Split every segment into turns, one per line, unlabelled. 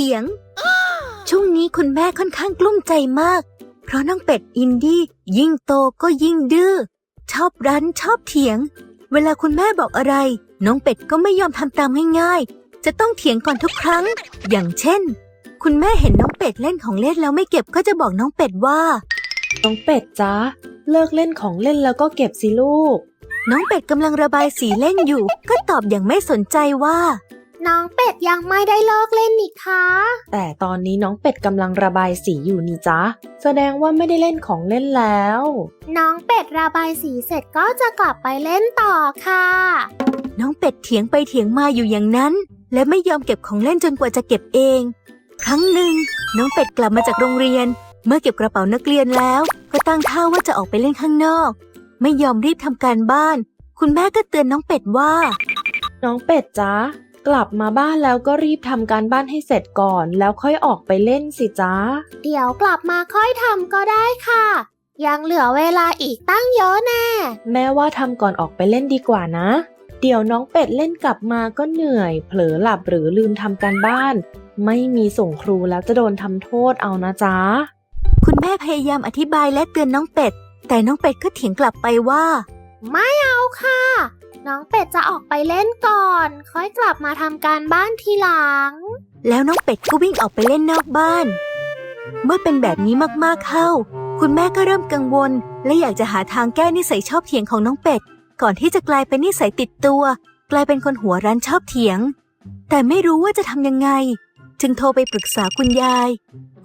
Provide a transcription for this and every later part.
ถียง ช่วงนี้คุณแม่ค่อนข้างกลุ้มใจมาก เพราะน้องเป็ดอินดี้ยิ่งโตก็ยิ่งดื้อ ชอบรั้นชอบเถียง เวลาคุณแม่บอกอะไร น้องเป็ดก็ไม่ยอมทำตามง่ายๆ จะต้องเถียงก่อนทุกครั้ง อย่างเช่น คุณแม่เห็นน้องเป็ดเล่นของเล่นแล้วไม่เก็บก็จะบอกน้องเป็ดว่า
น้องเป็ดจ๊ะเลิกเล่นของเล่นแล้วก็เก็บสิลูก
น้องเป็ดกำลังระบายสีเล่นอยู่ ก็ตอบอย่างไม่สนใจว่า
น้องเป็ดยังไม่ได้เลิกเล่นนี่คะ
แต่ตอนนี้น้องเป็ดกำลังระบายสีอยู่นี่จ๊ะ แสดงว่าไม่ได้เล่นของเล่นแล้ว
น้องเป็ดระบายสีเสร็จก็จะกลับไปเล่นต่อค่ะ
น้องเป็ดเถียงไปเถียงมาอยู่อย่างนั้น และไม่ยอมเก็บของเล่นจนกว่าจะเก็บเอง ครั้งหนึ่ง น้องเป็ดกลับมาจากโรงเรียน เมื่อเก็บกระเป๋านักเรียนแล้ว ก็ตั้งท่าว่าจะออกไปเล่นข้างนอก ไม่ยอมรีบทำการบ้าน คุณแม่ก็เตือนน้องเป็ดว่า
น้องเป็ดจ๊ะ กลับมาบ้านแล้วก็รีบทำการบ้านให้เสร็จก่อน แล้วค่อยออกไปเล่นสิจ๊ะ
เดี๋ยวกลับมาค่อยทำก็ได้ค่ะ ยังเหลือเวลาอีกตั้งเยอะแน่
แม่ว่าทำก่อนออกไปเล่นดีกว่านะ เดี๋ยวน้องเป็ดเล่นกลับมาก็เหนื่อย เผลอหลับหรือลืมทำการบ้าน ไม่มีส่งครูแล้วจะโดนทำโทษเอานะจ๊ะ
คุณแม่พยายามอธิบายและเตือนน้องเป็ด แต่น้องเป็ดก็เถียงกลับไปว่า
ไม่เอาค่ะ น้องเป็ดจะออกไปเล่นก่อน ค่อยกลับมาทำการบ้านทีหลัง
แล้วน้องเป็ดก็วิ่งออกไปเล่นนอกบ้าน เมื่อเป็นแบบนี้มากๆเข้า คุณแม่ก็เริ่มกังวล และอยากจะหาทางแก้นิสัยชอบเถียงของน้องเป็ด ก่อนที่จะกลายเป็นนิสัยติดตัว กลายเป็นคนหัวรั้นชอบเถียง แต่ไม่รู้ว่าจะทำยังไง จึงโทรไปปรึกษาคุณยาย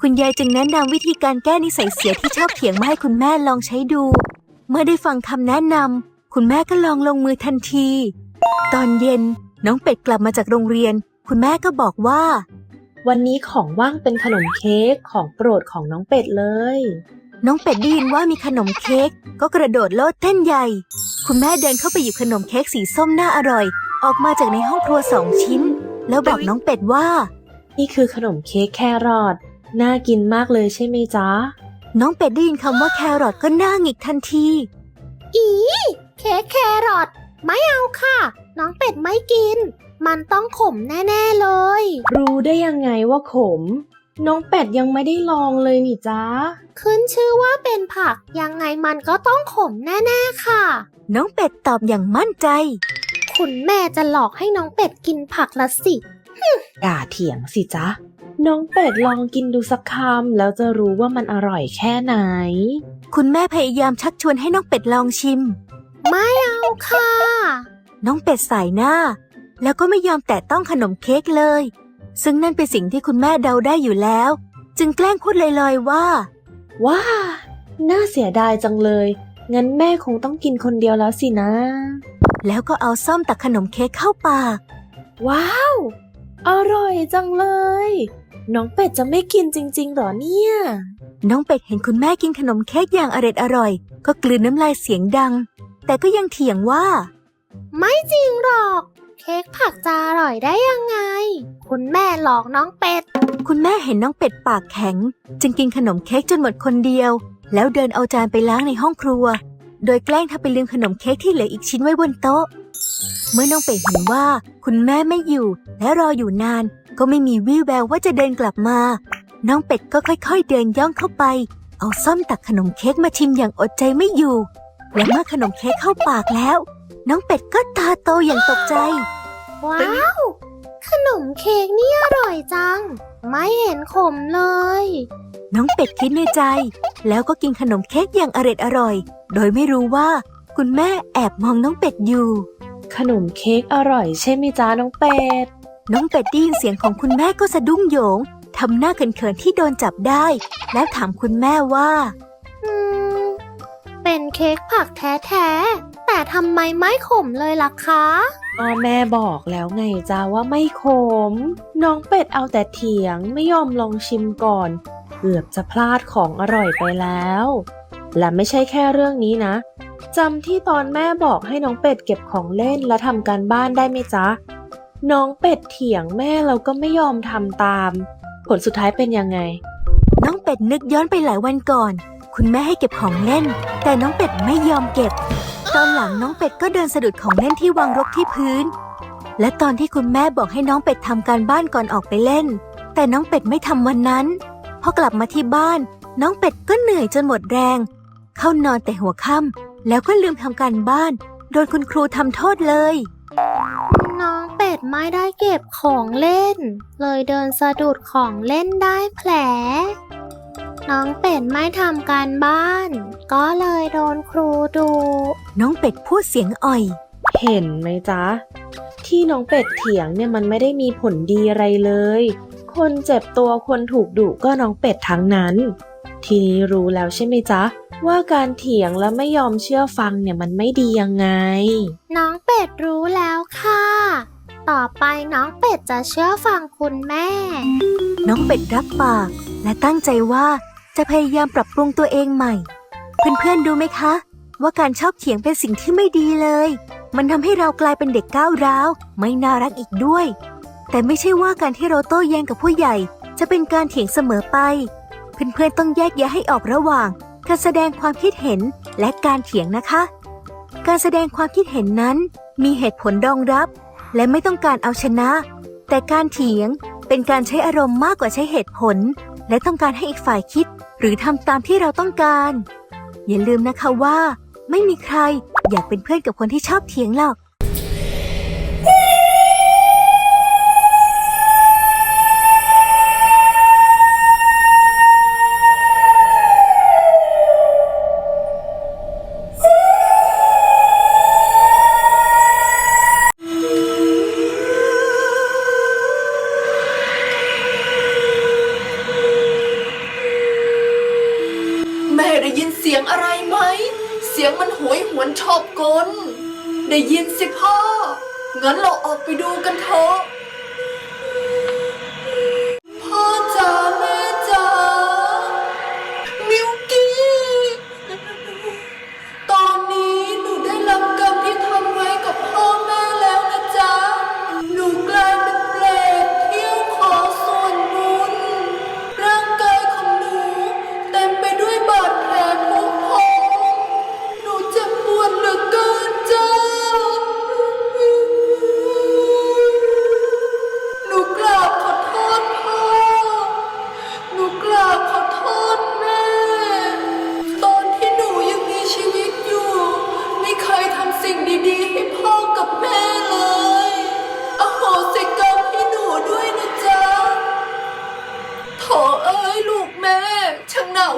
คุณยายจึงแนะนำวิธีการแก้นิสัยเสียที่ชอบเถียงมาให้คุณแม่ลองใช้ดู เมื่อได้ฟังคำแนะนำ คุณแม่ก็ลองลงมือทันที ตอนเย็นน้องเป็ดกลับมาจากโรงเรียน คุณแม่ก็บอกว่า
วันนี้ของว่างเป็นขนมเค้กของโปรดของน้องเป็ดเลย
น้องเป็ดได้ยินว่ามีขนมเค้กก็กระโดดโลดเต้นใหญ่ คุณแม่เดินเข้าไปหยิบขนมเค้กสีส้มน่าอร่อย ออกมาจากในห้องครัวสองชิ้น แล้วบอกน้องเป็ดว่า
นี่คือขนมเค้กแครอทน่ากินมากเลยใช่ไหมจ๊ะ
น้องเป็ดได้ยินคำว่าแครอทก็หน้าหงิกทันที
อีเค้กแครอทไม่เอาค่ะ น้องเป็ดไม่กิน มันต้องขมแน่ๆเลย
รู้ได้ยังไงว่าขม น้องเป็ดยังไม่ได้ลองเลยนี่จ๊ะ
ขึ้นชื่อว่าเป็นผักยังไงมันก็ต้องขมแน่ๆค่ะ
น้องเป็ดตอบอย่างมั่นใจ
คุณแม่จะหลอกให้น้องเป็ดกินผักละสิ
อย่าเถียงสิจ๊ะ น้องเป็ดลองกินดูสักคำแล้วจะรู้ว่ามันอร่อยแค่ไหน
คุณแม่พยายามชักชวนให้น้องเป็ดลองชิม
ไม่เอาค่ะ
น้องเป็ดสายหน้า แล้วก็ไม่ยอมแตะต้องขนมเค้กเลย ซึ่งนั่นเป็นสิ่งที่คุณแม่เดาได้อยู่แล้ว จึงแกล้งพูดลอยๆว่า
ว้า น่าเสียดายจังเลย งั้นแม่คงต้องกินคนเดียวแล้วสินะ
แล้วก็เอาซ่อมตักขนมเค้กเข้าปาก
ว้าว อร่อยจังเลย น้องเป็ดจะไม่กินจริงๆหรอเนี่ย
น้องเป็ดเห็นคุณแม่กินขนมเค้กอย่างอร็ดอร่อยก็กลืนน้ำลายเสียงดัง แต่ก็ยังเถียงว่า
ไม่จริงหรอก เค้กผักจะอร่อยได้ยังไง คุณแม่หลอกน้องเป็ด
คุณแม่เห็นน้องเป็ดปากแข็ง จึงกินขนมเค้กจนหมดคนเดียว แล้วเดินเอาจานไปล้างในห้องครัว โดยแกล้งทำไปลืมขนมเค้กที่เหลืออีกชิ้นไว้บนโต๊ะ เมื่อน้องเป็ดเห็นว่า คุณแม่ไม่อยู่และรออยู่นาน ก็ไม่มีวี่แววว่าจะเดินกลับมา น้องเป็ดก็ค่อยๆ เดินย่องเข้าไป เอาซ่อมตักขนมเค้กมาชิมอย่างอดใจไม่อยู่ และเมื่อขนมเค้กเข้าปากแล้ว น้องเป็ดก็ตาโตอย่างตกใจ
ว้าว ขนมเค้กนี่อร่อยจัง ไม่เห็นขมเลย
น้องเป็ดคิดในใจ แล้วก็กินขนมเค้กอย่างอร็ดอร่อย โดยไม่รู้ว่า คุณแม่แอบมองน้องเป็ดอยู่
ขนมเค้กอร่อยใช่ไหมจ๊ะน้องเป็ด
น้องเป็ดได้ยินเสียงของคุณแม่ก็สะดุ้งโหยงทำหน้าเขินๆที่โดนจับได้ แล้วถามคุณแม่ว่า
อืม เป็นเค้กผักแท้ๆ แต่ทำไมไม่ขมเลยล่ะคะ
พ่อแม่บอกแล้วไงจ้าว่าไม่ขม น้องเป็ดเอาแต่เถียงไม่ยอมลองชิมก่อน เกือบจะพลาดของอร่อยไปแล้ว และไม่ใช่แค่เรื่องนี้นะจำที่ตอนแม่บอกให้น้องเป็ดเก็บของเล่นและทำการบ้านได้ไหมจ๊ะ น้องเป็ดเถียงแม่เราก็ไม่ยอมทำตาม ผลสุดท้ายเป็นยังไง
น้องเป็ดนึกย้อนไปหลายวันก่อน คุณแม่ให้เก็บของเล่น แต่น้องเป็ดไม่ยอมเก็บ ตอนหลังน้องเป็ดก็เดินสะดุดของเล่นที่วางรกที่พื้น และตอนที่คุณแม่บอกให้น้องเป็ดทำการบ้านก่อนออกไปเล่น แต่น้องเป็ดไม่ทำวันนั้นพอกลับมาที่บ้าน น้องเป็ดก็เหนื่อยจนหมดแรง เข้านอนแต่หัวค่ำแล้วก็ลืมทำการบ้าน โดนคุณครูทำโทษเลย
น้องเป็ดไม่ได้เก็บของเล่น เลยเดินสะดุดของเล่นได้แผล น้องเป็ดไม่ทำการบ้าน ก็เลยโดนครูดู
น้องเป็ดพูดเสียงอ่อย
เห็นไหมจ๊ะ ที่น้องเป็ดเถียงเนี่ยมันไม่ได้มีผลดีอะไรเลย คนเจ็บตัวคนถูกดุก็น้องเป็ดทั้งนั้น ทีนี้รู้แล้วใช่ไหมจ๊ะ ว่าการเถียงและไม่ยอมเชื่อฟังเนี่ยมันไม่ดียังไง
น้องเป็ดรู้แล้วค่ะ ต่อไปน้องเป็ดจะเชื่อฟังคุณแม่
น้องเป็ดรับปากและตั้งใจว่า จะพยายามปรับปรุงตัวเองใหม่ เพื่อนๆดูไหมคะ ว่าการชอบเถียงเป็นสิ่งที่ไม่ดีเลย มันทำให้เรากลายเป็นเด็กก้าวร้าว ไม่น่ารักอีกด้วย แต่ไม่ใช่ว่าการที่เราโต้แย้งกับผู้ใหญ่ จะเป็นการเถียงเสมอไป เพื่อนๆต้องแยกแยะให้ออกระหว่าง การแสดงความคิดเห็นและการเถียงนะคะ การแสดงความคิดเห็นนั้น มีเหตุผลรองรับ และไม่ต้องการเอาชนะ แต่การเถียงเป็นการใช้อารมณ์มากกว่าใช้เหตุผล และต้องการให้อีกฝ่ายคิด หรือทำตามที่เราต้องการ อย่าลืมนะคะว่า ไม่มีใครอยากเป็นเพื่อนกับคนที่ชอบเถียงหรอก
ยินเสียงอะไรไหม เสียงมันโหยหวนชอบกล ได้ยินสิพ่อ งั้นเราออกไปดูกันเถอะ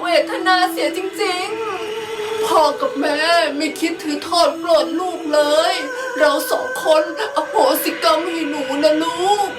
เวทนาเสียจริงๆ พ่อกับแม่ไม่คิดถือโทษโกรธลูกเลย เราสองคนอโหสิกรรมให้หนูนะลูก